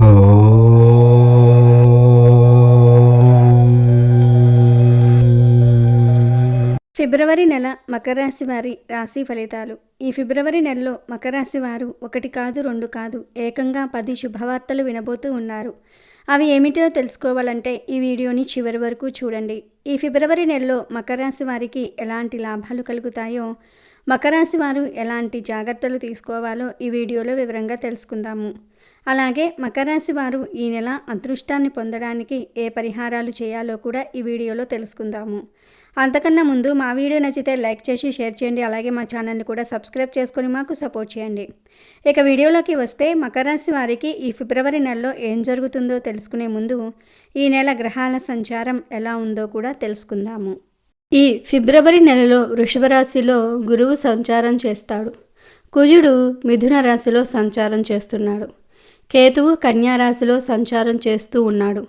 ఫిబ్రవరి నెల మకర రాశి వారి రాశి ఫలితాలు. ఈ ఫిబ్రవరి నెలలో మకర రాశి వారు ఒకటి కాదు రెండు కాదు ఏకంగా పది శుభవార్తలు వినబోతూ ఉన్నారు. అవి ఏమిటో తెలుసుకోవాలంటే ఈ వీడియోని చివరి వరకు చూడండి. ఈ ఫిబ్రవరి నెలలో మకర రాశి వారికి ఎలాంటి లాభాలు కలుగుతాయో మకరాశి వారు ఎలాంటి జాగ్రత్తలు తీసుకోవాలో ఈ వీడియోలో వివరంగా తెలుసుకుందాము. అలాగే మకరాశి వారు ఈ నెల అదృష్టాన్ని పొందడానికి ఏ పరిహారాలు చేయాలో కూడా ఈ వీడియోలో తెలుసుకుందాము. అంతకన్నా ముందు మా వీడియో నచ్చితే లైక్ చేసి షేర్ చేయండి. అలాగే మా ఛానల్ని కూడా సబ్స్క్రైబ్ చేసుకొని మాకు సపోర్ట్ చేయండి. ఇక వీడియోలోకి వస్తే మకరాశి వారికి ఈ ఫిబ్రవరి నెలలో ఏం జరుగుతుందో తెలుసుకునే ముందు ఈ నెల గ్రహాల సంచారం ఎలా ఉందో కూడా తెలుసుకుందాము. ఈ ఫిబ్రవరి నెలలో వృషభ రాశిలో గురువు సంచారం చేస్తాడు. కుజుడు మిథున రాశిలో సంచారం చేస్తున్నాడు. కేతువు కన్యారాశిలో సంచారం చేస్తూ ఉన్నాడు.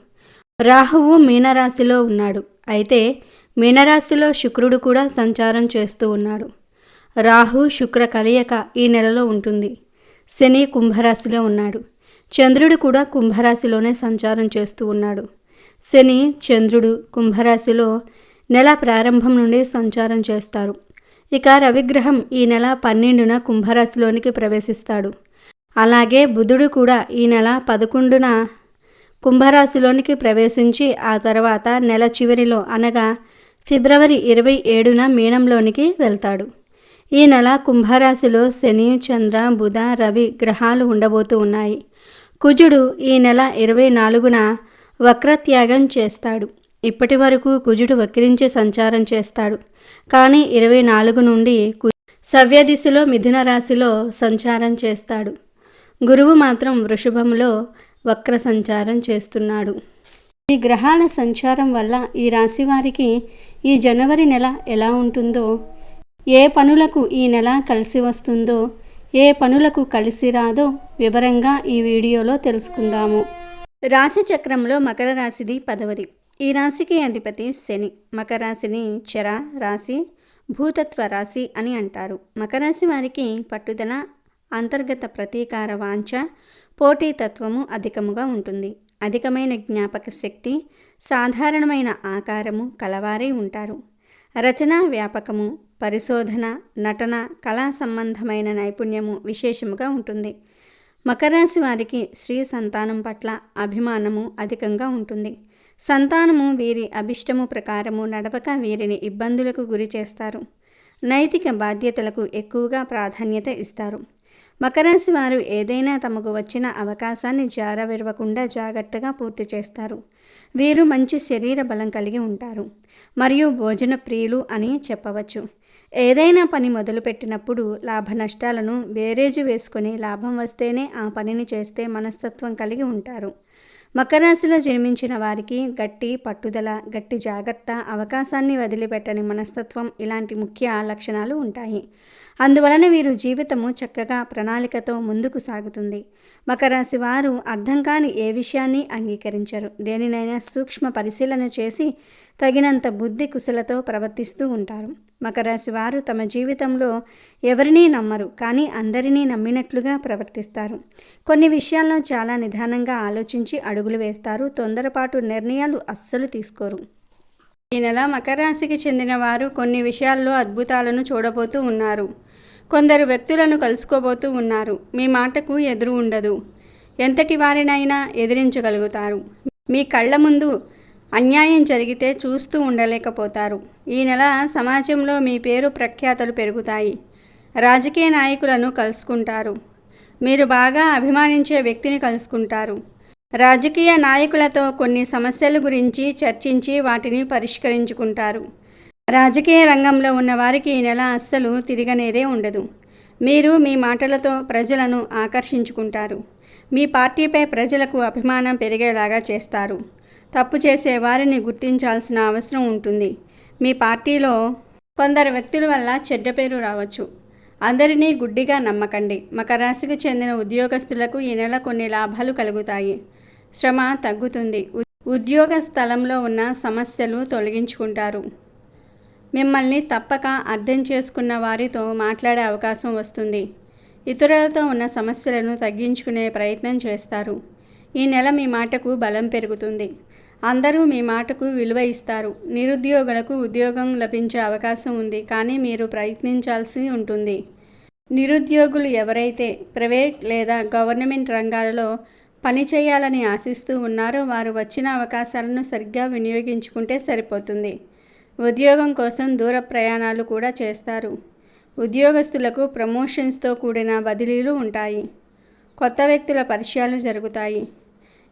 రాహువు మీనరాశిలో ఉన్నాడు. అయితే మీనరాశిలో శుక్రుడు కూడా సంచారం చేస్తూ ఉన్నాడు. రాహు శుక్ర కలయిక ఈ నెలలో ఉంటుంది. శని కుంభరాశిలో ఉన్నాడు. చంద్రుడు కూడా కుంభరాశిలోనే సంచారం చేస్తూ ఉన్నాడు. శని చంద్రుడు కుంభరాశిలో నెల ప్రారంభం నుండి సంచారం చేస్తారు. ఇక రవిగ్రహం ఈ నెల పన్నెండున కుంభరాశిలోనికి ప్రవేశిస్తాడు. అలాగే బుధుడు కూడా ఈ నెల పదకొండున కుంభరాశిలోనికి ప్రవేశించి ఆ తర్వాత నెల చివరిలో అనగా ఫిబ్రవరి ఇరవై ఏడున మీనంలోనికి వెళ్తాడు. ఈ నెల కుంభరాశిలో శని చంద్ర బుధ రవి గ్రహాలు ఉండబోతూ ఉన్నాయి. కుజుడు ఈ నెల ఇరవై నాలుగున వక్రత్యాగం చేస్తాడు. ఇప్పటి వరకు కుజుడు వక్రించి సంచారం చేస్తాడు. కానీ ఇరవై నాలుగు నుండి సవ్య దిశలో మిథున రాశిలో సంచారం చేస్తాడు. గురువు మాత్రం వృషభంలో వక్ర సంచారం చేస్తున్నాడు. ఈ గ్రహాల సంచారం వల్ల ఈ రాశి వారికి ఈ జనవరి నెల ఎలా ఉంటుందో ఏ పనులకు ఈ నెల కలిసి వస్తుందో ఏ పనులకు కలిసి రాదో వివరంగా ఈ వీడియోలో తెలుసుకుందాము. రాశి చక్రంలో మకర రాశిది పదవది. ఈ రాశికి అధిపతి శని. మకర రాశిని చర రాశి భూతత్వ రాశి అని అంటారు. మకర రాశి వారికి పట్టుదల అంతర్గత ప్రతీకార వాంఛ పోటీతత్వము అధికముగా ఉంటుంది. అధికమైన జ్ఞాపక శక్తి సాధారణమైన ఆకారము కలవారై ఉంటారు. రచన వ్యాపకము పరిశోధన నటన కళా సంబంధమైన నైపుణ్యము విశేషముగా ఉంటుంది. మకర రాశి వారికి స్త్రీ సంతానం పట్ల అభిమానము అధికంగా ఉంటుంది. సంతానము వీరి అభిష్టము ప్రకారము నడవక వీరిని ఇబ్బందులకు గురి చేస్తారు. నైతిక బాధ్యతలకు ఎక్కువగా ప్రాధాన్యత ఇస్తారు. మకరాశి వారు ఏదైనా తమకు వచ్చిన అవకాశాన్ని జారవిరవకుండా జాగ్రత్తగా పూర్తి చేస్తారు. వీరు మంచి శరీర బలం కలిగి ఉంటారు. మరియు భోజన ప్రియులు అని చెప్పవచ్చు. ఏదైనా పని మొదలుపెట్టినప్పుడు లాభ నష్టాలను బేరేజు వేసుకొని లాభం వస్తేనే ఆ పనిని చేస్తే మనస్తత్వం కలిగి ఉంటారు. మకరాశిలో జన్మించిన వారికి గట్టి పట్టుదల గట్టి జాగ్రత్త అవకాశాన్ని వదిలిపెట్టని మనస్తత్వం ఇలాంటి ముఖ్య లక్షణాలు ఉంటాయి. అందువలన వీరు జీవితము చక్కగా ప్రణాళికతో ముందుకు సాగుతుంది. మకరాశి వారు అర్థం కాని ఏ విషయాన్ని అంగీకరించరు. దేనినైనా సూక్ష్మ పరిశీలన చేసి తగినంత బుద్ధి కుశలతో ప్రవర్తిస్తూ ఉంటారు. మకరాశి వారు తమ జీవితంలో ఎవరినీ నమ్మరు కానీ అందరినీ నమ్మినట్లుగా ప్రవర్తిస్తారు. కొన్ని విషయాల్లో చాలా నిదానంగా ఆలోచించి అడుగులు వేస్తారు తొందరపాటు నిర్ణయాలు అస్సలు తీసుకోరు. ఈ నెల మకర రాశికి చెందిన వారు కొన్ని విషయాల్లో అద్భుతాలను చూడబోతూ ఉన్నారు. కొందరు వ్యక్తులను కలుసుకోబోతూ ఉన్నారు. మీ మాటకు ఎదురు ఉండదు. ఎంతటి వారినైనా ఎదిరించగలుగుతారు. మీ కళ్ళ ముందు అన్యాయం జరిగితే చూస్తూ ఉండలేకపోతారు. ఈ నెల సమాజంలో మీ పేరు ప్రఖ్యాతలు పెరుగుతాయి. రాజకీయ నాయకులను కలుసుకుంటారు. మీరు బాగా అభిమానించే వ్యక్తిని కలుసుకుంటారు. రాజకీయ నాయకులతో కొన్ని సమస్యల గురించి చర్చించి వాటిని పరిష్కరించుకుంటారు. రాజకీయ రంగంలో ఉన్న వారికి ఈ నెల అస్సలు తిరగనేదే ఉండదు. మీరు మీ మాటలతో ప్రజలను ఆకర్షించుకుంటారు. మీ పార్టీపై ప్రజలకు అభిమానం పెరిగేలాగా చేస్తారు. తప్పు చేసే వారిని గుర్తించాల్సిన అవసరం ఉంటుంది. మీ పార్టీలో కొందరు వ్యక్తుల వల్ల చెడ్డ పేరు రావచ్చు. అందరినీ గుడ్డిగా నమ్మకండి. మకర రాశికి చెందిన ఉద్యోగస్తులకు ఈ నెల కొన్ని లాభాలు కలుగుతాయి. శ్రమ తగ్గుతుంది. ఉ- ఉద్యోగ స్థలంలో ఉన్న సమస్యలు తొలగించుకుంటారు. మిమ్మల్ని తప్పక అర్థం చేసుకున్న వారితో మాట్లాడే అవకాశం వస్తుంది. ఇతరులతో ఉన్న సమస్యలను తగ్గించుకునే ప్రయత్నం చేస్తారు. ఈ నెల మీ మాటకు బలం పెరుగుతుంది. అందరూ మీ మాటకు విలువ ఇస్తారు. నిరుద్యోగులకు ఉద్యోగం లభించే అవకాశం ఉంది కానీ మీరు ప్రయత్నించాల్సి ఉంటుంది. నిరుద్యోగులు ఎవరైతే ప్రైవేట్ లేదా గవర్నమెంట్ రంగాలలో పని చేయాలని ఆశిస్తూ ఉన్నారో వారు వచ్చిన అవకాశాలను సరిగ్గా వినియోగించుకుంటే సరిపోతుంది. ఉద్యోగం కోసం దూర ప్రయాణాలు కూడా చేస్తారు. ఉద్యోగస్తులకు ప్రమోషన్స్తో కూడిన బదిలీలు ఉంటాయి. కొత్త వ్యక్తుల పరిచయాలు జరుగుతాయి.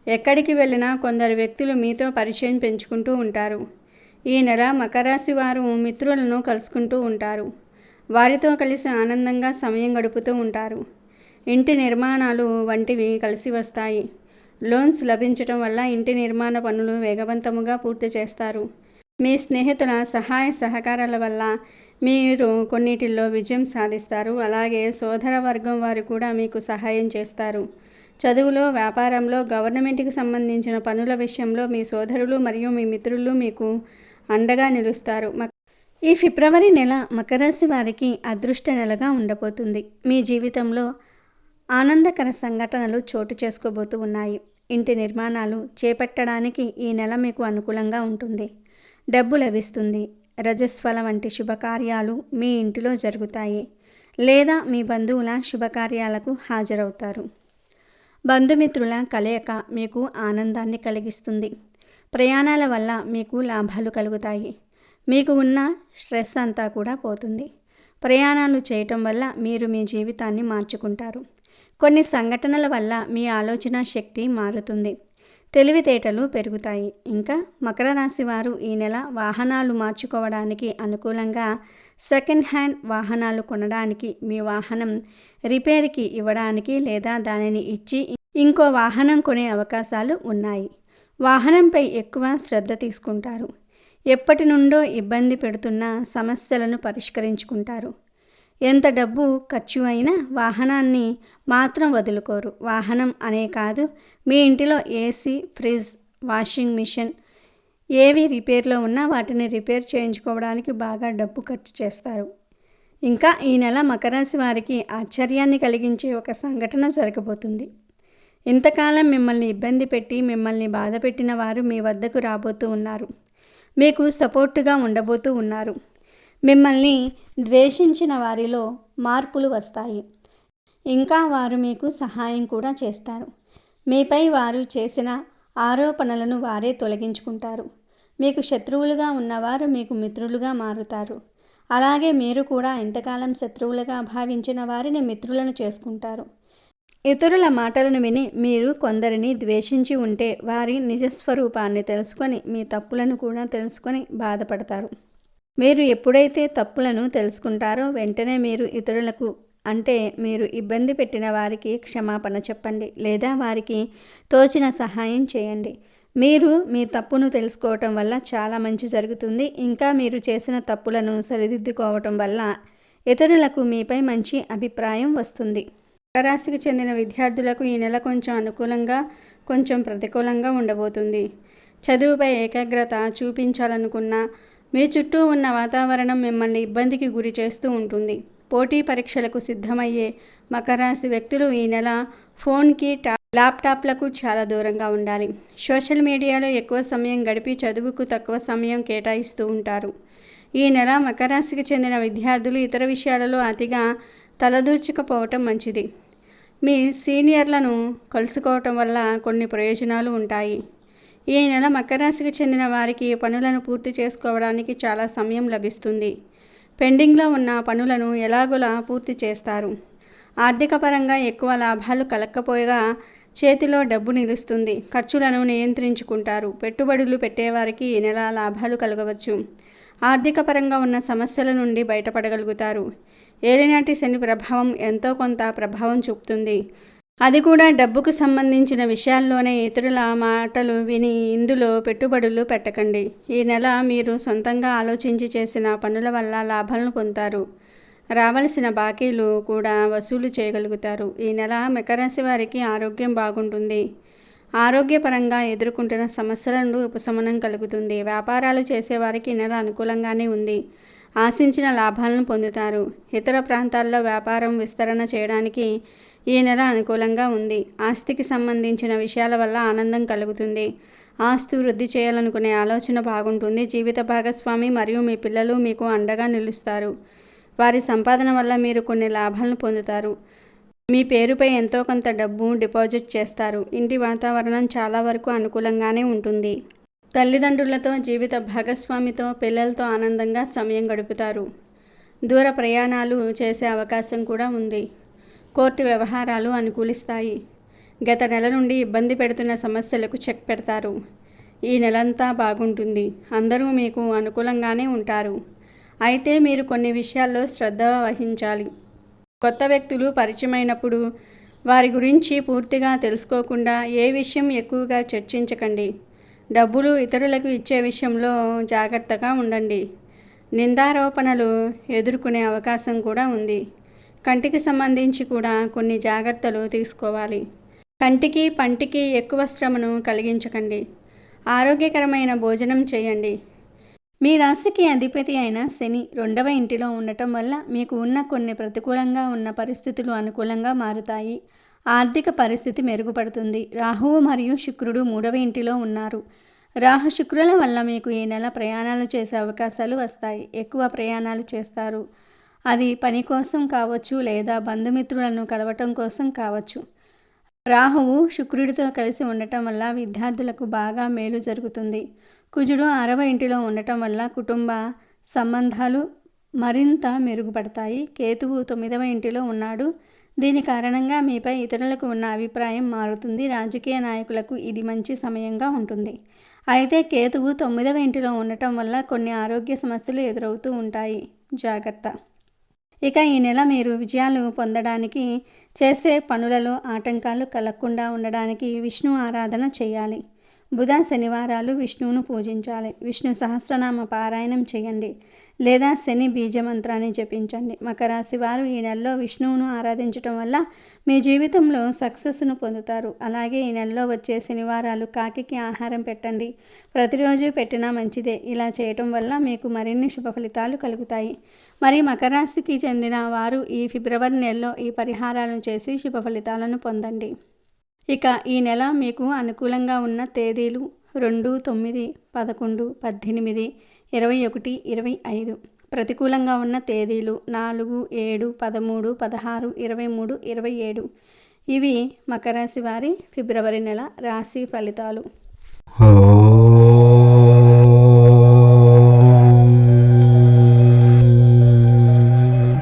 ఎక్కడికి వెళ్ళినా కొందరు వ్యక్తులు మీతో పరిచయం పెంచుకుంటూ ఉంటారు. ఈ నెల మకరాశి వారు మిత్రులను కలుసుకుంటూ ఉంటారు. వారితో కలిసి ఆనందంగా సమయం గడుపుతూ ఉంటారు. ఇంటి నిర్మాణాలు వంటివి కలిసి వస్తాయి. లోన్స్ లభించటం వల్ల ఇంటి నిర్మాణ పనులు వేగవంతముగా పూర్తి చేస్తారు. మీ స్నేహితుల సహాయ సహకారాల వల్ల మీరు కొన్నిటిల్లో విజయం సాధిస్తారు. అలాగే సోదర వర్గం వారు కూడా మీకు సహాయం చేస్తారు. చదువులో వ్యాపారంలో గవర్నమెంట్కి సంబంధించిన పనుల విషయంలో మీ సోదరులు మరియు మీ మిత్రులు మీకు అండగా నిలుస్తారు. ఈ ఫిబ్రవరి నెల మకరాశి వారికి అదృష్ట నెలగా ఉండబోతుంది. మీ జీవితంలో ఆనందకర సంఘటనలు చోటు చేసుకోబోతూ ఉన్నాయి. ఇంటి నిర్మాణాలు చేపట్టడానికి ఈ నెల మీకు అనుకూలంగా ఉంటుంది. డబ్బు లభిస్తుంది. రజస్వల వంటి శుభకార్యాలు మీ ఇంటిలో జరుగుతాయి. లేదా మీ బంధువుల శుభకార్యాలకు హాజరవుతారు. బంధుమిత్రుల కలయిక మీకు ఆనందాన్ని కలిగిస్తుంది. ప్రయాణాల వల్ల మీకు లాభాలు కలుగుతాయి. మీకు ఉన్న స్ట్రెస్ అంతా కూడా పోతుంది. ప్రయాణాలు చేయటం వల్ల మీరు మీ జీవితాన్ని మార్చుకుంటారు. కొన్ని సంఘటనల వల్ల మీ ఆలోచన శక్తి మారుతుంది. తెలివితేటలు పెరుగుతాయి. ఇంకా మకర రాశి వారు ఈ నెల వాహనాలు మార్చుకోవడానికి అనుకూలంగా సెకండ్ హ్యాండ్ వాహనాలు కొనడానికి మీ వాహనం రిపేర్కి ఇవ్వడానికి లేదా దానిని ఇచ్చి ఇంకో వాహనం కొనే అవకాశాలు ఉన్నాయి. వాహనంపై ఎక్కువ శ్రద్ధ తీసుకుంటారు. ఎప్పటి నుండో ఇబ్బంది పెడుతున్న సమస్యలను పరిష్కరించుకుంటారు. ఎంత డబ్బు ఖర్చు అయినా వాహనాన్ని మాత్రం వదులుకోరు. వాహనం అనే కాదు మీ ఇంటిలో ఏసీ ఫ్రిడ్జ్ వాషింగ్ మిషన్ ఏవి రిపేర్లో ఉన్నా వాటిని రిపేర్ చేయించుకోవడానికి బాగా డబ్బు ఖర్చు చేస్తారు. ఇంకా ఈ నెల మకరాశి వారికి ఆశ్చర్యాన్ని కలిగించే ఒక సంఘటన జరగబోతుంది. ఇంతకాలం మిమ్మల్ని ఇబ్బంది పెట్టి మిమ్మల్ని బాధ పెట్టిన వారు మీ వద్దకు రాబోతూ ఉన్నారు. మీకు సపోర్టుగా ఉండబోతూ ఉన్నారు. మిమ్మల్ని ద్వేషించిన వారిలో మార్పులు వస్తాయి. ఇంకా వారు మీకు సహాయం కూడా చేస్తారు. మీపై వారు చేసిన ఆరోపణలను వారే తొలగించుకుంటారు. మీకు శత్రువులుగా ఉన్నవారు మీకు మిత్రులుగా మారుతారు. అలాగే మీరు కూడా ఇంతకాలం శత్రువులుగా భావించిన వారిని మిత్రులను చేసుకుంటారు. ఇతరుల మాటలను విని మీరు కొందరిని ద్వేషించి ఉంటే వారి నిజస్వరూపాన్ని తెలుసుకొని మీ తప్పులను కూడా తెలుసుకొని బాధపడతారు. మీరు ఎప్పుడైతే తప్పులను తెలుసుకుంటారో వెంటనే మీరు ఇతరులకు అంటే మీరు ఇబ్బంది పెట్టిన వారికి క్షమాపణ చెప్పండి లేదా వారికి తోచిన సహాయం చేయండి. మీరు మీ తప్పును తెలుసుకోవటం వల్ల చాలా మంచి జరుగుతుంది. ఇంకా మీరు చేసిన తప్పులను సరిదిద్దుకోవటం వల్ల ఇతరులకు మీపై మంచి అభిప్రాయం వస్తుంది. రాశికి చెందిన విద్యార్థులకు ఈ నెల కొంచెం అనుకూలంగా కొంచెం ప్రతికూలంగా ఉండబోతుంది. చదువుపై ఏకాగ్రత చూపించాలనుకున్న మీ చుట్టూ ఉన్న వాతావరణం మిమ్మల్ని ఇబ్బందికి గురి చేస్తూ ఉంటుంది. పోటీ పరీక్షలకు సిద్ధమయ్యే మకరాశి వ్యక్తులు ఈ నెల ఫోన్కి టా ల్యాప్టాప్లకు చాలా దూరంగా ఉండాలి. సోషల్ మీడియాలో ఎక్కువ సమయం గడిపి చదువుకు తక్కువ సమయం కేటాయిస్తూ ఉంటారు. ఈ నెల మకరాశికి చెందిన విద్యార్థులు ఇతర విషయాలలో అతిగా తలదూర్చకపోవటం మంచిది. మీ సీనియర్లను కలుసుకోవటం వల్ల కొన్ని ప్రయోజనాలు ఉంటాయి. ఈ నెల మకర రాశికి చెందిన వారికి పనులను పూర్తి చేసుకోవడానికి చాలా సమయం లభిస్తుంది. పెండింగ్లో ఉన్న పనులను ఎలాగోలా పూర్తి చేస్తారు. ఆర్థిక పరంగా ఎక్కువ లాభాలు కలక్కపోయగా చేతిలో డబ్బు నిలుస్తుంది. ఖర్చులను నియంత్రించుకుంటారు. పెట్టుబడులు పెట్టేవారికి ఈ నెల లాభాలు కలగవచ్చు. ఆర్థిక పరంగా ఉన్న సమస్యల నుండి బయటపడగలుగుతారు. ఏలినాటి శని ప్రభావం ఎంతో కొంత ప్రభావం చూపుతుంది. అది కూడా డబ్బుకు సంబంధించిన విషయాల్లోనే ఇతరుల మాటలు విని ఇందులో పెట్టుబడులు పెట్టకండి. ఈ నెల మీరు సొంతంగా ఆలోచించి చేసిన పనుల వల్ల లాభాలను పొందుతారు. రావలసిన బాకీలు కూడా వసూలు చేయగలుగుతారు. ఈ నెల మకరాశి వారికి ఆరోగ్యం బాగుంటుంది. ఆరోగ్యపరంగా ఎదుర్కొంటున్న సమస్యల నుండి ఉపశమనం కలుగుతుంది. వ్యాపారాలు చేసేవారికి నెల అనుకూలంగానే ఉంది. ఆశించిన లాభాలను పొందుతారు. ఇతర ప్రాంతాల్లో వ్యాపారం విస్తరణ చేయడానికి ఈ నెల అనుకూలంగా ఉంది. ఆస్తికి సంబంధించిన విషయాల వల్ల ఆనందం కలుగుతుంది. ఆస్తి వృద్ధి చేయాలనుకునే ఆలోచన బాగుంటుంది. జీవిత భాగస్వామి మరియు మీ పిల్లలు మీకు అండగా నిలుస్తారు. వారి సంపాదన వల్ల మీరు కొన్ని లాభాలను పొందుతారు. మీ పేరుపై ఎంతో కొంత డబ్బు డిపాజిట్ చేస్తారు. ఇంటి వాతావరణం చాలా వరకు అనుకూలంగానే ఉంటుంది. తల్లిదండ్రులతో జీవిత భాగస్వామితో పిల్లలతో ఆనందంగా సమయం గడుపుతారు. దూర ప్రయాణాలు చేసే అవకాశం కూడా ఉంది. కోర్టు వ్యవహారాలు అనుకూలిస్తాయి. గత నెల నుండి ఇబ్బంది పెడుతున్న సమస్యలకు చెక్ పెడతారు. ఈ నెలంతా బాగుంటుంది. అందరూ మీకు అనుకూలంగానే ఉంటారు. అయితే మీరు కొన్ని విషయాల్లో శ్రద్ధ వహించాలి. కొత్త వ్యక్తులు పరిచయమైనప్పుడు వారి గురించి పూర్తిగా తెలుసుకోకుండా ఏ విషయం ఎక్కువగా చర్చించకండి. డబ్బులు ఇతరులకు ఇచ్చే విషయంలో జాగ్రత్తగా ఉండండి. నిందారోపణలు ఎదుర్కొనే అవకాశం కూడా ఉంది. కంటికి సంబంధించి కూడా కొన్ని జాగ్రత్తలు తీసుకోవాలి. కంటికి పంటికి ఎక్కువ శ్రమను కలిగించకండి. ఆరోగ్యకరమైన భోజనం చేయండి. మీ రాశికి అధిపతి అయిన శని రెండవ ఇంటిలో ఉండటం వల్ల మీకు ఉన్న కొన్ని ప్రతికూలంగా ఉన్న పరిస్థితులు అనుకూలంగా మారుతాయి. ఆర్థిక పరిస్థితి మెరుగుపడుతుంది. రాహువు మరియు శుక్రుడు మూడవ ఇంటిలో ఉన్నారు. రాహు శుక్రుల వల్ల మీకు ఈ నెల ప్రయాణాలు చేసే అవకాశాలు వస్తాయి. ఎక్కువ ప్రయాణాలు చేస్తారు. అది పని కోసం కావచ్చు లేదా బంధుమిత్రులను కలవటం కోసం కావచ్చు. రాహువు శుక్రుడితో కలిసి ఉండటం వల్ల విద్యార్థులకు బాగా మేలు జరుగుతుంది. కుజుడు అరవ ఇంటిలో ఉండటం వల్ల కుటుంబ సంబంధాలు మరింత మెరుగుపడతాయి. కేతువు తొమ్మిదవ ఇంటిలో ఉన్నాడు. దీని కారణంగా మీపై ఇతరులకు ఉన్న అభిప్రాయం మారుతుంది. రాజకీయ నాయకులకు ఇది మంచి సమయంగా ఉంటుంది. అయితే కేతువు తొమ్మిదవ ఇంటిలో ఉండటం వల్ల కొన్ని ఆరోగ్య సమస్యలు ఎదురవుతూ ఉంటాయి. జాగ్రత్త. ఇక ఈ నెల మీరు విజయాలు పొందడానికి చేసే పనులలో ఆటంకాలు కలగకుండా ఉండడానికి విష్ణు ఆరాధన చేయాలి. బుధ శనివారాలు విష్ణువును పూజించాలి. విష్ణు సహస్రనామ పారాయణం చేయండి. లేదా శని బీజ మంత్రాన్ని జపించండి. మకర రాశి వారు ఈ నెలలో విష్ణువును ఆరాధించటం వల్ల మీ జీవితంలో సక్సెస్ను పొందుతారు. అలాగే ఈ నెలలో వచ్చే శనివారాలు కాకికి ఆహారం పెట్టండి. ప్రతిరోజు పెట్టినా మంచిదే. ఇలా చేయటం వల్ల మీకు మరిన్ని శుభ ఫలితాలు కలుగుతాయి. మరి మకర రాశికి చెందిన వారు ఈ ఫిబ్రవరి నెలలో ఈ పరిహారాలను చేసి శుభ ఫలితాలను పొందండి. ఇక ఈ నెల మీకు అనుకూలంగా ఉన్న తేదీలు రెండు తొమ్మిది పదకొండు పద్దెనిమిది ఇరవై ఒకటి ఇరవై ఐదు. ప్రతికూలంగా ఉన్న తేదీలు నాలుగు ఏడు పదమూడు పదహారు ఇరవై మూడు ఇరవై ఏడు. ఇవి మకర రాశి వారి ఫిబ్రవరి నెల రాశి ఫలితాలు. ఓ